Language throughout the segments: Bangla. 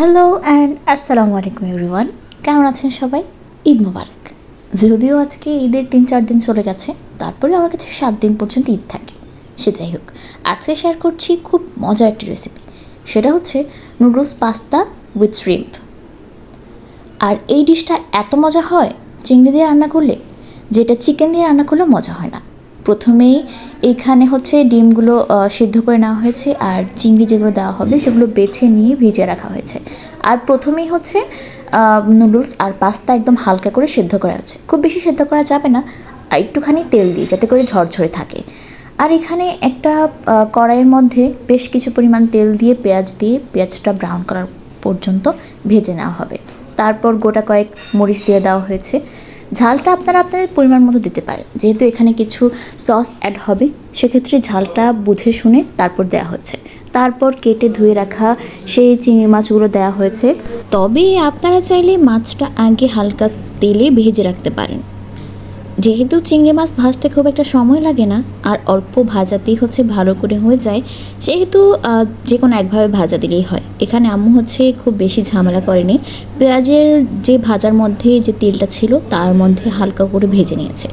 হ্যালো অ্যান্ড আসসালামু আলাইকুম এভরিওয়ান কেমন আছেন সবাই? ঈদ মোবারক। যদিও আজকে ঈদের তিন, চার দিন চলে গেছে, তারপরে আমার কাছে সাত দিন পর্যন্ত ঈদ থাকে। সে যাই হোক, আজকে শেয়ার করছি খুব মজার একটি রেসিপি সেটা হচ্ছে নুডলস পাস্তা উইথ শ্রিম্প আর এই ডিশটা এত মজা হয়, চিংড়ি দিয়ে রান্না করলে, যেটা চিকেন দিয়ে রান্না করলে মজা হয় না। প্রথমেই এইখানে হচ্ছে ডিমগুলো সিদ্ধ করে নেওয়া হয়েছে আর চিংড়ি যেগুলো দেওয়া হবে সেগুলো বেছে নিয়ে ভিজে রাখা হয়েছে। আর প্রথমেই হচ্ছে নুডলস আর পাস্তা একদম হালকা করে সিদ্ধ করা হচ্ছে। খুব বেশি সিদ্ধ করা যাবে না, আর একটুখানি তেল দিয়ে যাতে করে ঝরঝরে থাকে। আর এখানে একটা কড়াইয়ের মধ্যে বেশ কিছু পরিমাণ তেল দিয়ে পেঁয়াজ দিয়ে পেঁয়াজটা ব্রাউন করার পর্যন্ত ভেজে নেওয়া হবে। তারপর গোটা কয়েক মরিচ দিয়ে দেওয়া হয়েছে। ঝালটা আপনারা আপনাদের পরিমাণ মতো দিতে পারেন। যেহেতু এখানে কিছু সস অ্যাড হবে, সেক্ষেত্রে ঝালটা বুঝে শুনে তারপর দেওয়া হচ্ছে। তারপর কেটে ধুয়ে রাখা সেই চিংড়ি মাছগুলো দেওয়া হয়েছে। তবে আপনারা চাইলে মাছটা আগে হালকা তেলে ভেজে রাখতে পারেন। যেহেতু চিংড়ি মাছ ভাজতে খুব একটা সময় লাগে না, আর অল্প ভাজাতেই হচ্ছে ভালো করে হয়ে যায়, সেহেতু যে কোনো একভাবে ভাজা দিলেই হয়। এখানে আম্মু হচ্ছে খুব বেশি ঝামেলা করেনি। পেঁয়াজের যে ভাজার মধ্যে যে তেলটা ছিল, তার মধ্যে হালকা করে ভেজে নিয়েছে।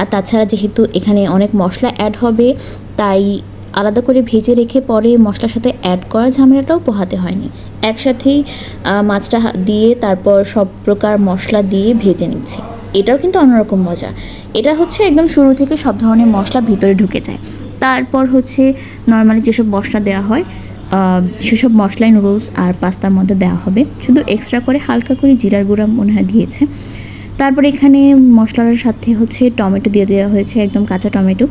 আর তাছাড়া যেহেতু এখানে অনেক মশলা অ্যাড হবে, তাই আলাদা করে ভেজে রেখে পরে মশলার সাথে অ্যাড করার ঝামেলাটাও পোহাতে হয়নি। একসাথেই মাছটা দিয়ে তারপর সব প্রকার মশলা দিয়ে ভেজে নিচ্ছে। এটাও কিন্তু অন্যরকম মজা। এটা হচ্ছে একদম শুরু থেকে সব ধরনের মশলা ভিতরে ঢুকে যায়। তারপর হচ্ছে নর্মালি যেসব মশলা দেওয়া হয় সেসব মশলাই নুডলস আর পাস্তার মধ্যে দেওয়া হবে। শুধু এক্সট্রা করে হালকা করে জিরার গুঁড়া মনে হয় দিয়েছে। তারপর এখানে মশলার সাথে হচ্ছে টমেটো দিয়ে দেওয়া হয়েছে, একদম কাঁচা টমেটো।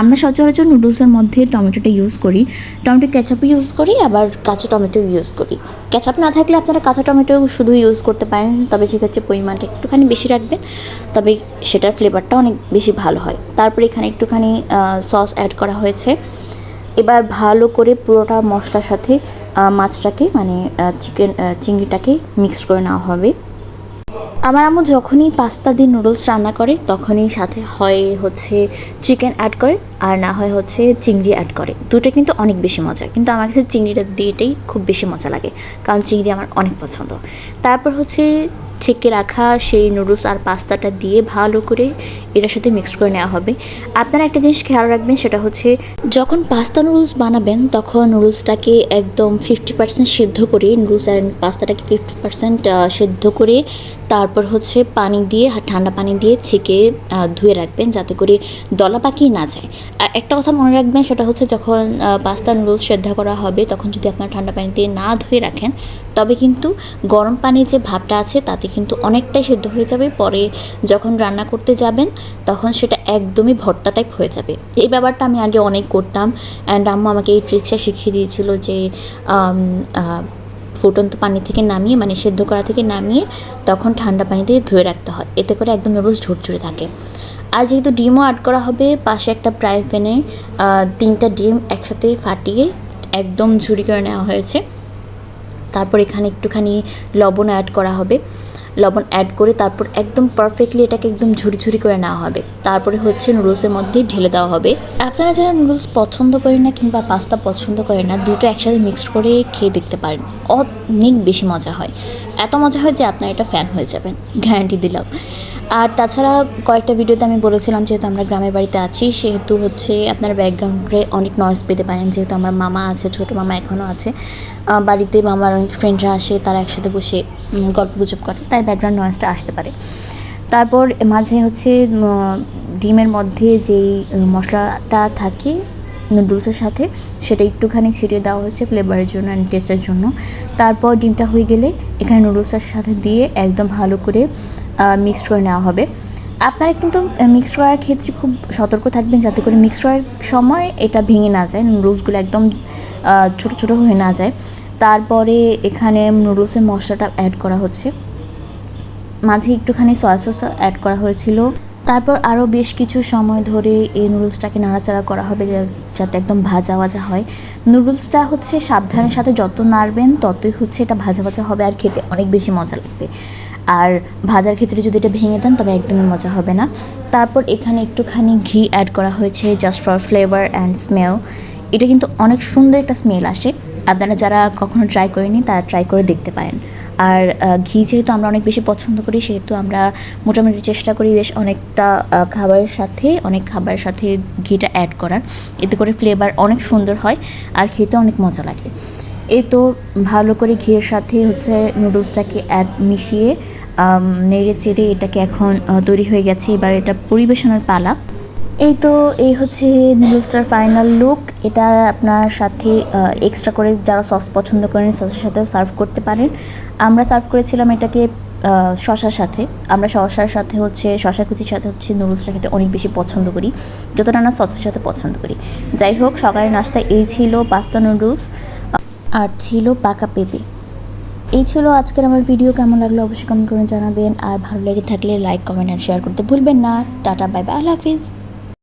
আমরা সচরাচর নুডলসের মধ্যে টমেটোটা ইউজ করি। টমেটো কেচাপও ইউজ করি, আবার কাঁচা টমেটো ইউজ করি। কেচাপ না থাকলে আপনারা কাঁচা টমেটো শুধু ইউজ করতে পারেন, তবে সেক্ষেত্রে পরিমাণটা একটুখানি বেশি রাখবেন, তবে সেটার ফ্লেভারটা অনেক বেশি ভালো হয়। তারপরে এখানে একটুখানি সস অ্যাড করা হয়েছে। এবার ভালো করে পুরোটা মশলার সাথে মাছটাকে মানে চিকেন চিংড়িটাকে মিক্সড করে নেওয়া হবে। আমার আম্মু যখনই পাস্তা দিয়ে নুডলস রান্না করে, তখনই সাথে হয় হচ্ছে চিকেন অ্যাড করে, আর না হয় হচ্ছে চিংড়ি অ্যাড করে। দুটো কিন্তু অনেক বেশি মজা, কিন্তু আমার কাছে চিংড়িটা দিয়েটাই খুব বেশি মজা লাগে, কারণ চিংড়ি আমার অনেক পছন্দ। তারপর হচ্ছে ছেঁকে রাখা সেই নুডলস আর পাস্তাটা দিয়ে ভালো করে এটার সাথে মিক্সড করে নেওয়া হবে। আপনারা একটা জিনিস খেয়াল রাখবেন, সেটা হচ্ছে যখন পাস্তা নুডলস বানাবেন, তখন নুডলসটাকে একদম ফিফটি পার্সেন্ট সেদ্ধ করে, নুডলস আর পাস্তাটাকে ফিফটি পার্সেন্ট সেদ্ধ করে তারপর হচ্ছে পানি দিয়ে, ঠান্ডা পানি দিয়ে ছেঁকে ধুয়ে রাখবেন যাতে করে দলা পাকিয়ে না যায়। একটা কথা মনে রাখবেন, সেটা হচ্ছে যখন পাস্তা নুডলস সেদ্ধ করা হবে, তখন যদি আপনার ঠান্ডা পানিতে না ধুয়ে রাখেন তবে কিন্তু গরম পানির যে ভাবটা আছে, তাতে কিন্তু অনেকটাই সেদ্ধ হয়ে যাবে। পরে যখন রান্না করতে যাবেন, তখন সেটা একদমই ভর্তা টাইপ হয়ে যাবে। এই ব্যাপারটা আমি আগে অনেক করতাম অ্যান্ড আম্মু আমাকে এই ট্রিক্সটা শিখিয়ে দিয়েছিল যে ফুটন্ত পানি থেকে নামিয়ে মানে সেদ্ধ করা থেকে নামিয়ে তখন ঠান্ডা পানি দিয়ে ধুয়ে রাখতে হয়। এতে করে একদম নুডলস ঝরঝরে থাকে। আর যেহেতু ডিমও অ্যাড করা হবে, পাশে একটা ফ্রাই প্যানে তিনটা ডিম একসাথে ফাটিয়ে একদম ঝুরি করে নেওয়া হয়েছে। তারপর এখানে একটুখানি লবণ অ্যাড করা হবে। লবণ অ্যাড করে তারপর একদম পারফেক্টলি এটাকে একদম ঝুড়ি করে নেওয়া হবে। তারপরে হচ্ছে নুডলসের মধ্যে ঢেলে দেওয়া হবে। আপনারা যারা নুডলস পছন্দ করেন না কিংবা পাস্তা পছন্দ করেন না, দুটো একসাথে মিক্সড করে খেয়ে দেখতে পারেন। অনেক বেশি মজা হয়। এত মজা হয় যে আপনার এটা ফ্যান হয়ে যাবেন। গ্যারান্টি দিলাম। আর তাছাড়া কয়েকটা ভিডিওতে আমি বলেছিলাম যেহেতু আমরা গ্রামের বাড়িতে আছি, সেহেতু হচ্ছে আপনার ব্যাকগ্রাউন্ডে অনেক নয়েজ পেতে পারেন। যেহেতু আমার মামা আছে, ছোটো মামা এখনও আছে। বাড়িতে মামার অনেক ফ্রেন্ডরা আসে, তারা একসাথে বসে গল্প গুজব করে, তাই ব্যাকগ্রাউন্ড নয়েজটা আসতে পারে। তারপর মাঝে হচ্ছে ডিমের মধ্যে যেই মশলাটা থাকে নুডলসের সাথে, সেটা একটুখানি ছিটিয়ে দেওয়া হচ্ছে ফ্লেভারের জন্য অ্যান্ড টেস্টের জন্য। তারপর ডিমটা হয়ে গেলে এখানে নুডলসের সাথে দিয়ে একদম ভালো করে মিক্সড করে নেওয়া হবে। আপনারা কিন্তু মিক্সড করার ক্ষেত্রে খুব সতর্ক থাকবেন যাতে করে মিক্সড করার সময় এটা ভেঙে না যায় নুডলসগুলো একদম ছোটো ছোটো হয়ে না যায়। তারপরে এখানে নুডলসের মশলাটা অ্যাড করা হচ্ছে। মাঝে একটুখানি সয়া সস অ্যাড করা হয়েছিল। তারপর আরও বেশ কিছু সময় ধরে এই নুডলসটাকে নাড়াচাড়া করা হবে যাতে একদম ভাজা ভাজা হয়। নুডলসটা হচ্ছে সাবধানের সাথে যত নাড়বেন ততই হচ্ছে এটা ভাজা ভাজা হবে আর খেতে অনেক বেশি মজা লাগবে। আর ভাজার ক্ষেত্রে যদি এটা ভেঙে দেন, তবে একদমই মজা হবে না। তারপর এখানে একটুখানি ঘি অ্যাড করা হয়েছে just for flavour and smell এটা কিন্তু অনেক সুন্দর একটা স্মেল আসে। আপনারা যারা কখনো ট্রাই করেনি তারা ট্রাই করে দেখতে পারেন। আর ঘি যেহেতু আমরা অনেক বেশি পছন্দ করি, সেহেতু আমরা মোটামুটি চেষ্টা করি বেশ অনেকটা খাবারের সাথে, অনেক খাবারের সাথে ঘিটা অ্যাড করার। এতে করে ফ্লেভার অনেক সুন্দর হয়, আর খেতে অনেক মজা লাগে। এই তো ভালো করে ঘিয়ের সাথে হচ্ছে নুডলসটাকে অ্যাড মিশিয়ে নেড়ে চেড়ে এটাকে এখন তৈরি হয়ে গেছে। এবার এটা পরিবেশনের পালা। এই তো এই হচ্ছে নুডলসটার ফাইনাল লুক এটা আপনার সাথে এক্সট্রা করে যারা সস পছন্দ করেন সসের সাথেও সার্ভ করতে পারেন। আমরা সার্ভ করেছিলাম এটাকে শশার সাথে। আমরা শশার সাথে হচ্ছে শসা কুচির সাথে হচ্ছে নুডলসটা খেতে অনেক বেশি পছন্দ করি। যতটা না সসের সাথে পছন্দ করি। যাই হোক, সকালের নাস্তা এই ছিল পাস্তা নুডলস আর ছিল পাকা পেঁপে। এই ছিল আজকের আমার ভিডিও কেমন লাগল অবশ্যই কমেন্ট করে জানাবেন। আর ভালো লেগে থাকলে লাইক কমেন্ট আর শেয়ার করতে ভুলবেন না। টাটা বাই বাই আল্লাহ হাফিজ।